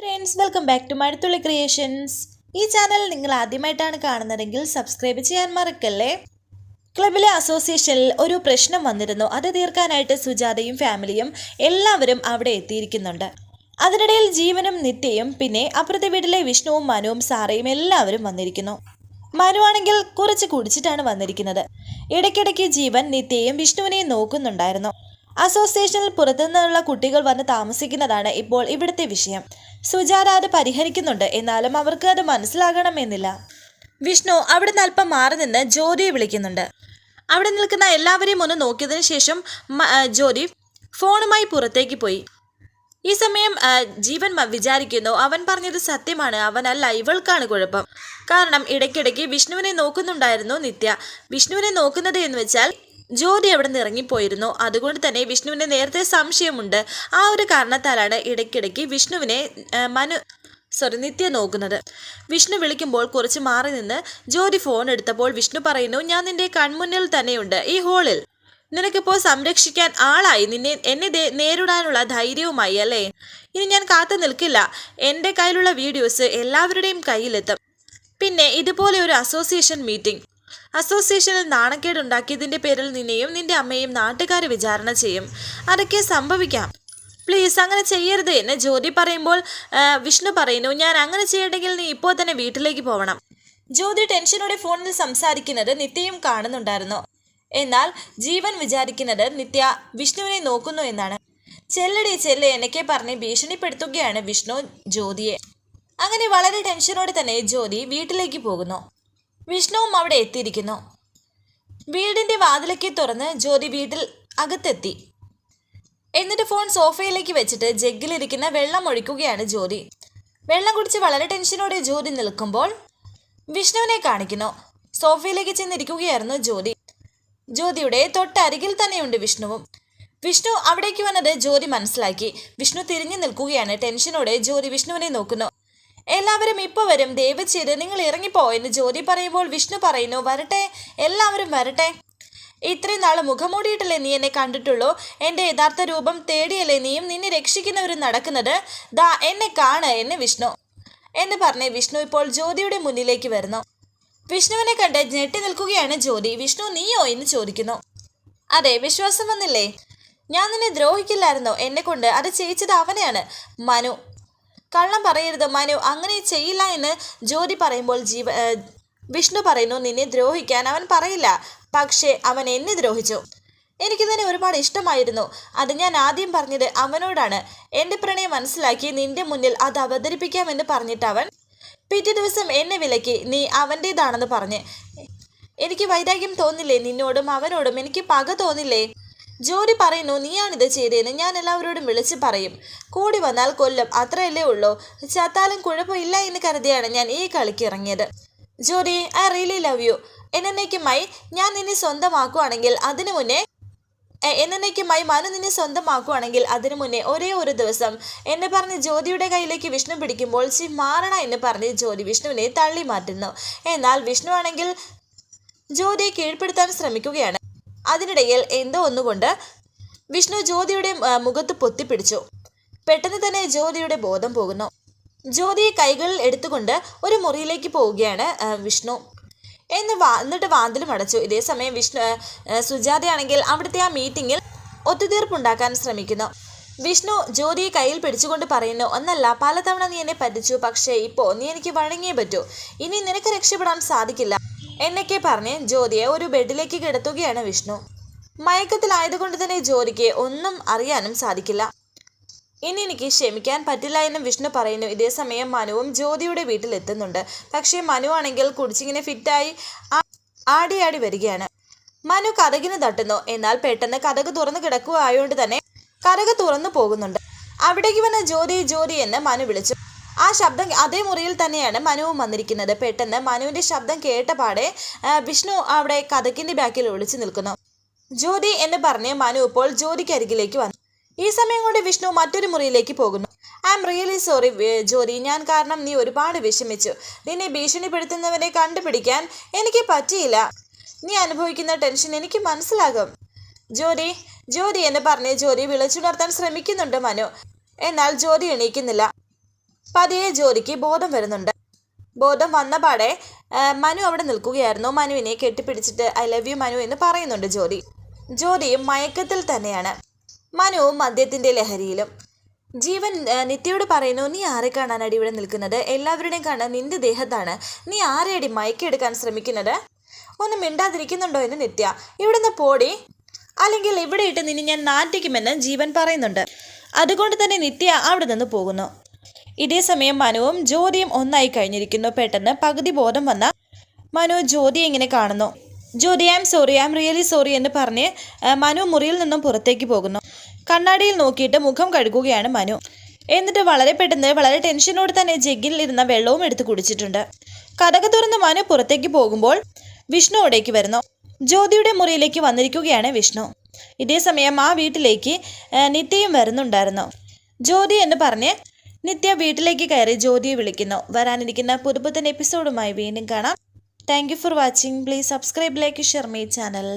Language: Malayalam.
Friends welcome back to Mazhathulli creations ഈ ചാനൽ നിങ്ങൾ ആദ്യമായിട്ടാണ് കാണുന്നതെങ്കിൽ സബ്സ്ക്രൈബ് ചെയ്യാൻ മറക്കല്ലേ? ക്ലബിലെ അസോസിയേഷനിൽ ഒരു പ്രശ്നം വന്നിരുന്നു. അത് തീർക്കാനായിട്ട് സുജാതയും ഫാമിലിയും എല്ലാവരും അവിടെ എത്തിയിരിക്കുന്നുണ്ട്. അതിനിടയിൽ ജീവനും നിത്യയും പിന്നെ അപ്പുറത്തെ വീട്ടിലെ വിഷ്ണുവും മനുവും സാറയും എല്ലാവരും വന്നിരിക്കുന്നു. മനു ആണെങ്കിൽ കുറച്ച് കുടിച്ചിട്ടാണ് വന്നിരിക്കുന്നത്. ഇടയ്ക്കിടയ്ക്ക് ജീവൻ നിത്യയും വിഷ്ണുവിനെയും നോക്കുന്നുണ്ടായിരുന്നു. അസോസിയേഷനിൽ പുറത്തുനിന്നുള്ള കുട്ടികൾ വന്ന് താമസിക്കുന്നതാണ് ഇപ്പോൾ ഇവിടുത്തെ വിഷയം. സുജാത അത് പരിഹരിക്കുന്നുണ്ട്. എന്നാലും അവർക്ക് അത് മനസ്സിലാകണമെന്നില്ല. വിഷ്ണു അവിടെ അല്പം മാറി നിന്ന് ജ്യോതിയെ വിളിക്കുന്നുണ്ട്. അവിടെ നിൽക്കുന്ന എല്ലാവരെയും ഒന്ന് നോക്കിയതിനു ശേഷം ജ്യോതി ഫോണുമായി പുറത്തേക്ക് പോയി. ഈ സമയം ജീവൻ വിചാരിക്കുന്നു. അവൻ പറഞ്ഞത് സത്യമാണ്. അവനല്ല ഇവൾക്കാണ് കുഴപ്പം. കാരണം ഇടയ്ക്കിടയ്ക്ക് വിഷ്ണുവിനെ നോക്കുന്നുണ്ടായിരുന്നു നിത്യ. വിഷ്ണുവിനെ നോക്കുന്നത് എന്ന് വെച്ചാൽ ജ്യോതി അവിടെ നിന്ന് ഇറങ്ങിപ്പോയിരുന്നു? അതുകൊണ്ട് തന്നെ വിഷ്ണുവിന് നേരത്തെ സംശയമുണ്ട്. ആ ഒരു കാരണത്താലാണ് ഇടയ്ക്കിടയ്ക്ക് വിഷ്ണുവിനെ മനു സോറി നിത്യ നോക്കുന്നത്. വിഷ്ണു വിളിക്കുമ്പോൾ കുറച്ച് മാറി നിന്ന് ജ്യോതി ഫോൺ എടുത്തപ്പോൾ വിഷ്ണു പറയുന്നു ഞാൻ നിന്റെ കൺമുന്നിൽ തന്നെയുണ്ട്. ഈ ഹോളിൽ നിനക്കിപ്പോൾ സംരക്ഷിക്കാൻ ആളായി. നിന്നെ എന്നെ നേരിടാനുള്ള ധൈര്യവുമായി അല്ലേ? ഇനി ഞാൻ കാത്തു നിൽക്കില്ല. എന്റെ കയ്യിലുള്ള വീഡിയോസ് എല്ലാവരുടെയും കയ്യിലെത്തും. പിന്നെ ഇതുപോലെ ഒരു അസോസിയേഷൻ മീറ്റിംഗ്. അസോസിയേഷനിൽ നാണക്കേടുണ്ടാക്കിയതിന്റെ പേരിൽ നിന്നെയും നിന്റെ അമ്മയും നാട്ടുകാർ വിചാരണ ചെയ്യും. അതൊക്കെ സംഭവിക്കാം. പ്ലീസ് അങ്ങനെ ചെയ്യരുത് എന്നെ ജ്യോതി പറയുമ്പോൾ വിഷ്ണു പറയുന്നു ഞാൻ അങ്ങനെ ചെയ്യണ്ടെങ്കിൽ നീ ഇപ്പോൾ തന്നെ വീട്ടിലേക്ക് പോകണം ജ്യോതി ടെൻഷനോടെ ഫോണിൽ സംസാരിക്കുന്നത് നിത്യയും കാണുന്നുണ്ടായിരുന്നു. എന്നാൽ ജീവൻ വിചാരിക്കുന്നത് നിത്യ വിഷ്ണുവിനെ നോക്കുന്നു എന്നാണ്. ചെല്ലടി ചെല്ല് എന്നൊക്കെ പറഞ്ഞ് ഭീഷണിപ്പെടുത്തുകയാണ് വിഷ്ണു ജ്യോതിയെ. അങ്ങനെ വളരെ ടെൻഷനോടെ തന്നെ ജ്യോതി വീട്ടിലേക്ക് പോകുന്നു. വിഷ്ണുവും അവിടെ എത്തിയിരിക്കുന്നു. വീടിന്റെ വാതിലൊക്കെ തുറന്ന് ജ്യോതി വീട്ടിൽ അകത്തെത്തി. എന്നിട്ട് ഫോൺ സോഫയിലേക്ക് വെച്ചിട്ട് ജഗ്ഗിലിരിക്കുന്ന വെള്ളം ഒഴിക്കുകയാണ് ജ്യോതി. വെള്ളം കുടിച്ച് വളരെ ടെൻഷനോടെ ജ്യോതി നിൽക്കുമ്പോൾ വിഷ്ണുവിനെ കാണിക്കുന്നു. സോഫയിലേക്ക് ചെന്നിരിക്കുകയായിരുന്നു ജ്യോതി. ജ്യോതിയുടെ തൊട്ടരികിൽ തന്നെയുണ്ട് വിഷ്ണുവും. വിഷ്ണു അവിടേക്ക് വന്നത് ജ്യോതി മനസ്സിലാക്കി. വിഷ്ണു തിരിഞ്ഞു നിൽക്കുകയാണ്. ടെൻഷനോടെ ജ്യോതി വിഷ്ണുവിനെ നോക്കുന്നു. എല്ലാവരും ഇപ്പോൾ വരും. ദയവ് നിങ്ങൾ ഇറങ്ങിപ്പോ എന്ന് ജ്യോതി പറയുമ്പോൾ വിഷ്ണു പറയുന്നു. വരട്ടെ എല്ലാവരും വരട്ടെ. ഇത്രയും നാൾ മുഖമൂടിയിട്ടല്ലേ നീ എന്നെ കണ്ടിട്ടുള്ളൂ? എന്റെ യഥാർത്ഥ രൂപം തേടിയല്ലേ നീയും നിന്നെ രക്ഷിക്കുന്നവരും നടക്കുന്നത്? ദാ എന്നെ കാണ് എന്ന് വിഷ്ണു. എന്ന് പറഞ്ഞ് വിഷ്ണു ഇപ്പോൾ ജ്യോതിയുടെ മുന്നിലേക്ക് വരുന്നു. വിഷ്ണുവിനെ കണ്ട് ഞെട്ടി നിൽക്കുകയാണ് ജ്യോതി. വിഷ്ണു നീയോ എന്ന് ചോദിക്കുന്നു. അതെ വിശ്വാസം വന്നില്ലേ? ഞാൻ നിന്നെ ദ്രോഹിക്കില്ലായിരുന്നോ? എന്നെ കൊണ്ട്. അത് ചെയ്യിച്ചത് അവനെയാണ്. മനു കള്ളം പറയരുത് മനു. അങ്ങനെ ചെയ്യില്ല എന്ന് ജ്യോതി പറയുമ്പോൾ ജീവ വിഷ്ണു പറയുന്നു നിന്നെ ദ്രോഹിക്കാൻ അവൻ പറയില്ല. പക്ഷേ അവൻ എന്നെ ദ്രോഹിച്ചു. എനിക്ക് തന്നെ ഒരുപാട് ഇഷ്ടമായിരുന്നു. അത് ഞാൻ ആദ്യം പറഞ്ഞത് അവനോടാണ്. എന്റെ പ്രണയം മനസ്സിലാക്കി നിന്റെ മുന്നിൽ അത് അവതരിപ്പിക്കാമെന്ന് പറഞ്ഞിട്ട് അവൻ പിറ്റേ ദിവസം എന്നെ വിലക്കി. നീ അവന്റേതാണെന്ന് പറഞ്ഞ്. എനിക്ക് വൈരാഗ്യം തോന്നില്ലേ? നിന്നോടും അവനോടും എനിക്ക് പക തോന്നില്ലേ? ജോലി പറയുന്നു നീയാണിത് ചെയ്തതെന്ന് ഞാൻ എല്ലാവരോടും വിളിച്ച് പറയും. കൂടി വന്നാൽ കൊല്ലം അത്രയല്ലേ ഉള്ളൂ. ചത്താലും കുഴപ്പമില്ല എന്ന് കരുതിയാണ് ഞാൻ ഈ കളിക്ക് ഇറങ്ങിയത്. ജോലി ഐ റിയലി ലവ് യു. എന്നേക്കുമായി ഞാൻ നിന്നെ സ്വന്തമാക്കുവാണെങ്കിൽ അതിനു മുന്നേ എന്നേക്കുമായി മനു നിന്നെ സ്വന്തമാക്കുവാണെങ്കിൽ അതിനു മുന്നേ ഒരേ ഒരു ദിവസം എന്നെ പറഞ്ഞ് ജ്യോതിയുടെ കയ്യിലേക്ക് വിഷ്ണു പിടിക്കുമ്പോൾ ചി മാറണ എന്ന് പറഞ്ഞ് ജ്യോതി വിഷ്ണുവിനെ തള്ളി മാറ്റുന്നു എന്നാൽ വിഷ്ണു ആണെങ്കിൽ ജ്യോതിയെ കീഴ്പ്പെടുത്താൻ ശ്രമിക്കുകയാണ്. അതിനിടയിൽ എന്തോ ഒന്നുകൊണ്ട് വിഷ്ണു ജ്യോതിയുടെ മുഖത്ത് പൊത്തിപ്പിടിച്ചു. പെട്ടെന്ന് തന്നെ ജ്യോതിയുടെ ബോധം പോകുന്നു. ജ്യോതിയെ കൈകളിൽ എടുത്തുകൊണ്ട് ഒരു മുറിയിലേക്ക് പോവുകയാണ് വിഷ്ണു. എന്ന് വാ എന്നിട്ട് വാതിലും അടച്ചു. ഇതേ സമയം വിഷ്ണു സുജാതയാണെങ്കിൽ അവിടുത്തെ ആ മീറ്റിങ്ങിൽ ഒത്തുതീർപ്പുണ്ടാക്കാൻ ശ്രമിക്കുന്നു. വിഷ്ണു ജ്യോതിയെ കയ്യിൽ പിടിച്ചുകൊണ്ട് പറയുന്നു ഒന്നല്ല പലതവണ നീ എന്നെ പറ്റിച്ചു പക്ഷേ ഇപ്പോൾ നീ എനിക്ക് വഴങ്ങിയേ പറ്റൂ. ഇനി നിനക്ക് രക്ഷപ്പെടാൻ സാധിക്കില്ല. എന്നൊക്കെ പറഞ്ഞ് ജ്യോതിയെ ഒരു ബെഡിലേക്ക് കിടത്തുകയാണ് വിഷ്ണു. മയക്കത്തിലായതുകൊണ്ട് തന്നെ ജ്യോതിക്ക് ഒന്നും അറിയാനും സാധിക്കില്ല. ഇനി എനിക്ക് ക്ഷമിക്കാൻ പറ്റില്ല എന്ന് വിഷ്ണു പറയുന്നു. ഇതേ സമയം മനുവും ജ്യോതിയുടെ വീട്ടിലെത്തുന്നുണ്ട്. പക്ഷേ മനു ആണെങ്കിൽ കുടിച്ചിങ്ങനെ ഫിറ്റായി ആടിയാടി ആടി ആടി വരികയാണ്. മനു കഥകിന് തട്ടുന്നു. എന്നാൽ പെട്ടെന്ന് കഥക് തുറന്നു കിടക്കുക ആയതുകൊണ്ട് തന്നെ കഥക് തുറന്നു പോകുന്നുണ്ട്. അവിടേക്ക് വന്ന ജ്യോതി ജ്യോതി എന്ന് മനു വിളിച്ചു. ആ ശബ്ദം അതേ മുറിയിൽ തന്നെയാണ് മനുവും വന്നിരിക്കുന്നത്. പെട്ടെന്ന് മനുവിന്റെ ശബ്ദം കേട്ട പാടെ വിഷ്ണു അവിടെ കഥക്കിന്റെ ബാക്കിൽ ഒളിച്ചു നിൽക്കുന്നു. ജ്യോതി എന്ന് പറഞ്ഞ് മനു ഇപ്പോൾ ജ്യോതിക്ക് അരികിലേക്ക് വന്നു. ഈ സമയം കൊണ്ട് വിഷ്ണു മറ്റൊരു മുറിയിലേക്ക് പോകുന്നു. I'm really sorry Jyothi. ഞാൻ കാരണം നീ ഒരുപാട് വിഷമിച്ചു. നിന്നെ ഭീഷണിപ്പെടുത്തുന്നവരെ കണ്ടുപിടിക്കാൻ എനിക്ക് പറ്റിയില്ല. നീ അനുഭവിക്കുന്ന ടെൻഷൻ എനിക്ക് മനസ്സിലാകും. ജ്യോതി ജ്യോതി എന്ന് പറഞ്ഞ് ജ്യോതി വിളിച്ചുണർത്താൻ ശ്രമിക്കുന്നുണ്ട് മനു. എന്നാൽ ജ്യോതി എണീക്കുന്നില്ല. പതിയെ ജോലിക്ക് ബോധം വരുന്നുണ്ട്. ബോധം വന്ന പാടെ മനു അവിടെ നിൽക്കുകയായിരുന്നു. മനുവിനെ കെട്ടിപ്പിടിച്ചിട്ട് ഐ ലവ് യു മനു എന്ന് പറയുന്നുണ്ട് ജോലി. ജോലിയും മയക്കത്തിൽ തന്നെയാണ്. മനുവും മദ്യത്തിന്റെ ലഹരിയിലും. ജീവൻ നിത്യയോട് പറയുന്നു നീ ആരെ കാണാനടി ഇവിടെ നിൽക്കുന്നത്? എല്ലാവരുടെയും കാണാൻ നിന്റെ ദേഹത്താണ്. നീ ആരെയടി മയക്കെടുക്കാൻ ശ്രമിക്കുന്നത്? ഒന്ന് മിണ്ടാതിരിക്കുന്നുണ്ടോ എന്ന് നിത്യ. ഇവിടുന്ന് പോടി. അല്ലെങ്കിൽ ഇവിടെ ഇട്ട് നിന്നെ ഞാൻ നാറ്റിക്കുമെന്ന് ജീവൻ പറയുന്നുണ്ട്. അതുകൊണ്ട് തന്നെ നിത്യ അവിടെ നിന്ന് പോകുന്നു. ഇതേ സമയം മനുവും ജ്യോതിയും ഒന്നായി കഴിഞ്ഞിരിക്കുന്നു. പെട്ടെന്ന് പകുതി ബോധം വന്ന മനു ജ്യോതി എങ്ങനെ കാണുന്നു. Jyothi am sorry I'm really sorry എന്ന് പറഞ്ഞ് മനു മുറിയിൽ നിന്നും പുറത്തേക്ക് പോകുന്നു. കണ്ണാടിയിൽ നോക്കിയിട്ട് മുഖം കഴുകുകയാണ് മനു. എന്നിട്ട് വളരെ പെട്ടെന്ന് വളരെ ടെൻഷനോട് തന്നെ ജഗ്ഗിൽ ഇരുന്ന വെള്ളവും എടുത്ത് കുടിച്ചിട്ടുണ്ട്. കഥക തുറന്ന് മനു പുറത്തേക്ക് പോകുമ്പോൾ വിഷ്ണു അവിടേക്ക് വരുന്നു. ജ്യോതിയുടെ മുറിയിലേക്ക് വന്നിരിക്കുകയാണ് വിഷ്ണു. ഇതേ സമയം ആ വീട്ടിലേക്ക് ആ, നിത്യയും വരുന്നുണ്ടായിരുന്നു. ജ്യോതി എന്ന് പറഞ്ഞ് നിത്യ വീട്ടിലേക്ക് കയറി ജ്യോതിയെ വിളിക്കുന്നു. വരാനിരിക്കുന്ന പുതുപുത്തൻ എപ്പിസോഡുമായി വീണ്ടും കാണാം. Thank for watching please subscribe like share my channel